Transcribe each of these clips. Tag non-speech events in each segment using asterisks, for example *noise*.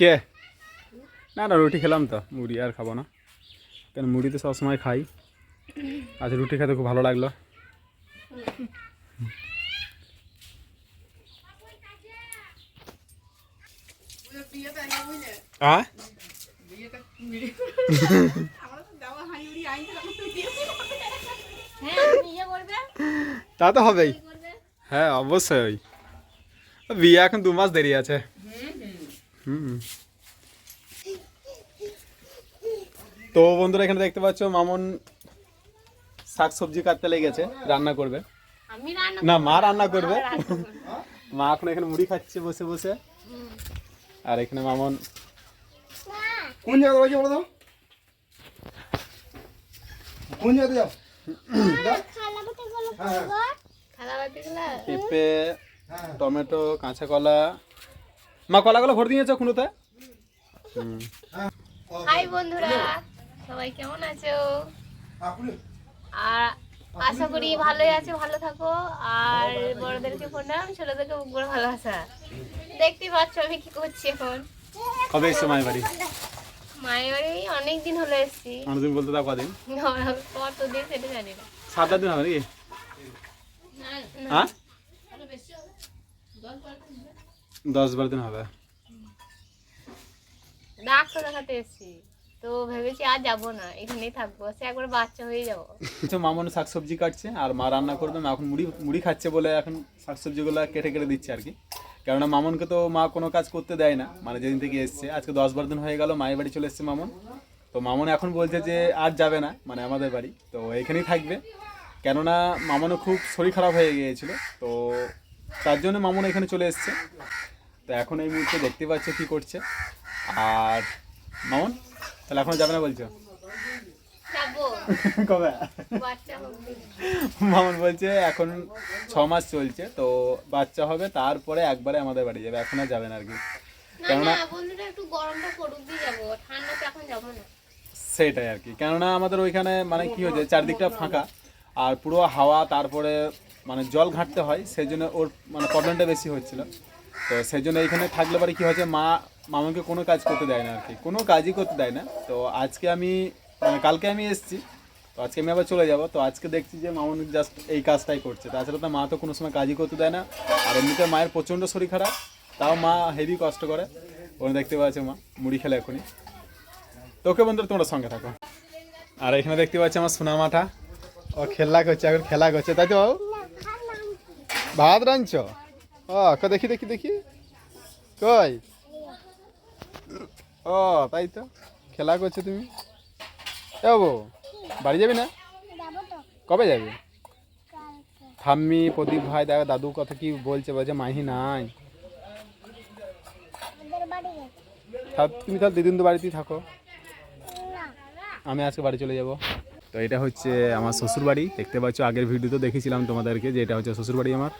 কে? না না, রুটি খেলাম তো। মুড়ি আর খাব না। কেন মুড়ি তো সবসময় খাই। আজ রুটি খেতে খুব ভালো লাগল। আ হ্যাঁ তুমি ইয়ে করবে *laughs* তা তো হবেই। হ্যাঁ অবশ্যই। বিয়ে এখন দু মাস দেরি আছে। হুম। তো বন্ধুরা এখানে দেখতে পাচ্ছ মামন শাক সবজি কাটতে লেগেছে রান্না করবে। না মা রান্না করবে। মা এখন এখানে মুড়ি খাচ্ছে বসে বসে। আর এখানে মামন কোন জায়গাতে বাড়ি বলো তো কোন জায়গাতে যাও দাও। হ্যাঁ হ্যাঁ, পেঁপে হ্যাঁ। টমেটো কাঁচা কলা। মা কলাগুলো ভরে দিয়েছ হ্যাঁ। হাই বন্ধুরা সবাই কেমন আছো? আর আশা করি ভালোই আছো ভালো থাকো। আর বড়দেরকে প্রণাম ছোটদেরকে ভালোবাসা। দেখতেই পাচ্ছ আমি কি করছি এখন। কবে এসছো মায়ের বাড়ি মায়ের বাড়ি অনেক দিন হলো এসছি। অনেকদিন বলতে তা কদিন? কতদিন সেটা জানি না। সাত আট দিন হবে নাকি? হ্যাঁ? দশ বারো দিন হবে। ডাক্তার দেখাতে এসছি। তো ভেবেছি আর যাব না এখানেই থাকব। সে একবার বাচ্চা হয়ে যাব। কিছু মামন শাক সবজি কাটছে আর মা রান্না করবে। মা এখন মুড়ি মুড়ি খাচ্ছে বলে এখন শাক সবজিগুলো কেটে কেটে দিচ্ছে আর কি। কেননা মামনকে তো মা কোনো কাজ করতে দেয় না। মানে যেদিন থেকে এসছে। আজকে দশ বারো দিন হয়ে গেল মায়ের বাড়ি চলে এসছে মামন। তো মামন এখন বলছে যে আর যাবে না মানে আমাদের বাড়ি। তো এখানেই থাকবে। কেননা মামনও খুব শরীর খারাপ হয়ে গিয়েছিল। তো তার জন্য মামন এখানে চলে এসছে। তো এখন এই মুহূর্তে দেখতে পাচ্ছ কি করছে। আর মামন তাহলে এখনও যাবে না বলছো? কবে? মামন বলছে এখন মাস চলছে তো বাচ্চা হবে তারপরে একবারে আমাদের বাড়ি যাবে। এখন আর যাবে না আর কি। কেননা বন্ধুরা একটু গরমটা পড়ুক দিয়ে যাব। ঠান্ডাতে এখন যাব না। সেটাই আর কি। কেননা আমাদের ওইখানে মানে কি হয়েছে চারদিকটা ফাঁকা আর পুরো হাওয়া তারপরে মানে জল ঘাঁটতে হয় সেই জন্য ওর মানে প্রবলেমটা বেশি হচ্ছিল। তো সেই জন্য এইখানে থাকলে পরে কি হয়েছে মা মামাকে কোনো কাজ করতে দেয় না আর কি। কোনো কাজই করতে দেয় না। তো আজকে আমি মানে কালকে আমি এসেছি তো আজকে আমি আবার চলে যাব। তো আজকে দেখছি যে মামন জাস্ট এই কাজটাই করছে। তাছাড়া তো মা তো কোনো সময় কাজই করতে দেয় না। আর এমনিতে মায়ের প্রচণ্ড শরীর খারাপ, তাও মা হেভি কষ্ট করে। ওখানে দেখতে পাচ্ছে মা, মুড়ি খেলে এখনই। তো ওকে বন্ধুরা, তোমরা সঙ্গে থাকো। আর এখানে দেখতে পাচ্ছি আমার সোনা মাঠা। ও খেলা করছে, এখন খেলা করছে। তাই তো? ভাত রাঁধছ? ও দেখি দেখি দেখি। কই? ও, তাই তো। খেলা করছ তুমি? বাবু বাড়ি যাবি না? কবে যাবি? ঠাম্মি, প্রদীপ ভাই, দাদা দাদু কথা কি বলছে? বলছে, মাহি নাই। তুমি তাহলে দিদিন তো বাড়িতেই থাকো। আমি আজকে বাড়ি চলে যাব। তো এটা হচ্ছে আমার শ্বশুর বাড়ি দেখতে পাচ্ছ, আগের ভিডিও তো দেখেছিলাম তোমাদেরকে যে এটা হচ্ছে শ্বশুর বাড়ি আমার।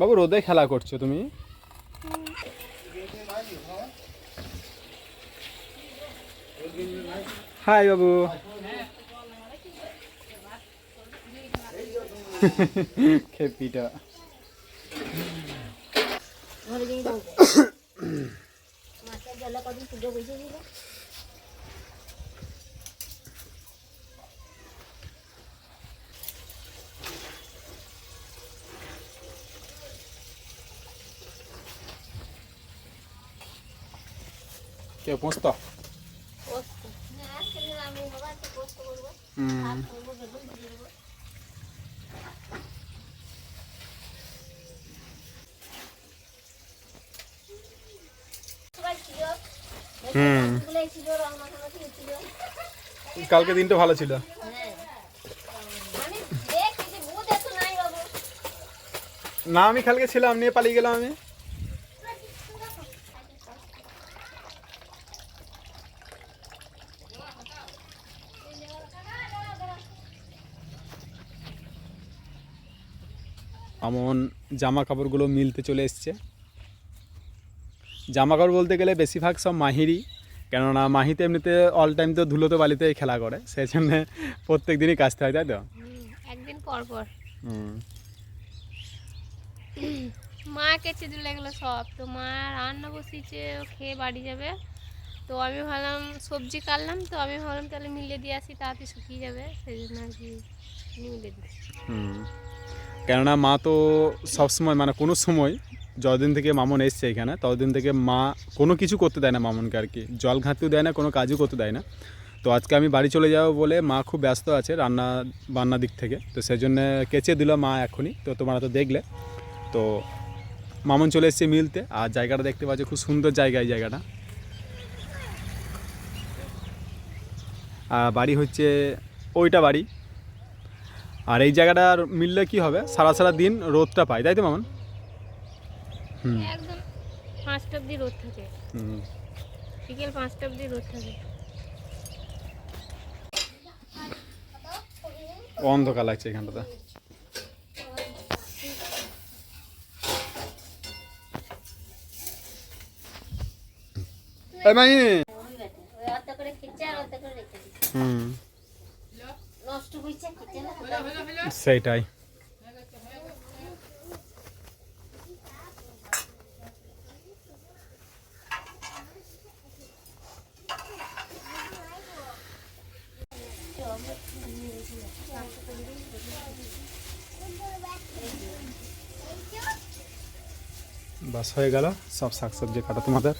বাবু রোদে খেলা করছ তুমি? হাই বাবু। খেপিটা। মাছের জলে কদিন ছিল কে পৌঁছতো পোস্ত হ্যাঁ সেদিন আমি বাবা একটু পোস্ত করব হুম আর করব বেগুন ভেজে দেবো সবাই ছিল হুমগুলো ছিল রং মাখামাখি ছিল কালকে দিনটা ভালো ছিল। না আমি কালকে ছিলাম নিয়ে পালিয়ে গেলাম আমি। এমন জামা কাপড়গুলো মিলতে চলে এসছে। জামা কাপড় বলতে গেলে বেশিরভাগ সব মাহিরই কেননা মাহিতে এমনিতে অল টাইম তো ধুলোতে বালিতেই খেলা করে সেই জন্যে প্রত্যেক দিনই কাচতে হয় তাই তো? একদিন পর পর। মা কেচে দিল এগুলো সব তো মা রান্না বসিয়েছে খেয়ে বাড়ি যাবে। তো আমি ভাবলাম সবজি কাটলাম তো আমি ভাবলাম তাহলে মিলে দিয়ে আসি তাড়াতাড়ি শুকিয়ে যাবে সেই জন্য আর কি মিলে হুম। কেননা মা তো সবসময় মানে কোনো সময় যতদিন থেকে মামন এসছে এখানে, ততদিন থেকে মা কোনো কিছু করতে দেয় না মামনকে আর কি। জল ঘাঁটতেও দেয় না, কোনো কাজও করতে দেয় না। তো আজকে আমি বাড়ি চলে যাব বলে মা খুব ব্যস্ত আছে রান্না, বান্নার দিক থেকে। তো সেই জন্য কেচে দিল মা এখনই। তো তোমরা তো দেখলে। তো মামন চলে এসছে মিলতে। আর জায়গাটা দেখতে পাচ্ছ, খুব সুন্দর জায়গা এই জায়গাটা। আর বাড়ি হচ্ছে, ওইটা বাড়ি। আর এই জায়গাটার মিললে কি হবে? সারা সারা দিন রোদটা পায় তাই তো মামন? হুম। একদম পাঁচটা অবধি রোদ থাকে। হুম। বিকেল পাঁচটা অবধি রোদ থাকে। অন্ধকার লাগছে এখানটাতে। এই মাই অত করে খিচে আর অত করে রেখে দিই হুম নষ্ট হয়েছে খিচে না সেইটাই বাস হয়ে গেল সব শাকসবজি কাটা তোমাদের।